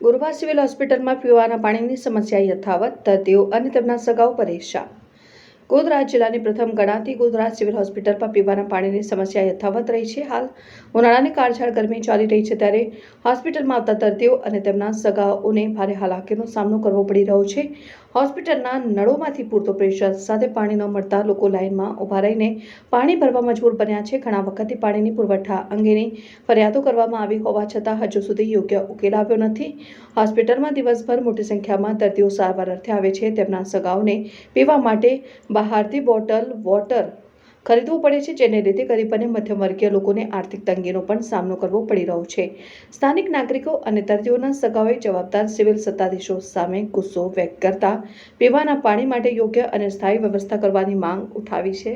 Godhra civil હોસ્પિટલમાં પીવાના પાણીની સમસ્યા યથાવત દર્દીઓ અને તેમના સગાઓ પરેશાન. ગોધરા જિલ્લાની પ્રથમ ગણાતી ગોધરા સિવિલ હોસ્પિટલમાં પીવાના પાણીની સમસ્યા યથાવત રહી છે. હાલ ઉનાળાની કાળઝાળ ગરમી ચાલી રહી છે ત્યારે હોસ્પિટલમાં આવતા દર્દીઓ અને તેમના સગાઓને ભારે હાલાકીનો સામનો કરવો પડી રહ્યો છે. હોસ્પિટલના નળોમાંથી પૂરતો પ્રેશર સાથે પાણી ન મળતા લોકો લાઇનમાં ઊભા રહીને પાણી ભરવા મજબૂર બન્યા છે. ઘણા વખતથી પાણીની પુરવઠા અંગેની ફરિયાદો કરવામાં આવી હોવા છતાં હજુ સુધી યોગ્ય ઉકેલ આવ્યો નથી. હોસ્પિટલમાં દિવસભર મોટી સંખ્યામાં દર્દીઓ સારવાર અર્થે આવે છે. તેમના સગાઓને પીવા માટે બહારથી બોટલ, વોટર ખરીદવું પડે છે, જેને લીધે ગરીબ અને મધ્યમવર્ગીય લોકોને આર્થિક તંગીનો પણ સામનો કરવો પડી રહ્યો છે. સ્થાનિક નાગરિકો અને દર્દીઓના સગાઓએ જવાબદાર સિવિલ સત્તાધીશો સામે ગુસ્સો વ્યક્ત કરતા પીવાના પાણી માટે યોગ્ય અને સ્થાયી વ્યવસ્થા કરવાની માંગ ઉઠાવી છે.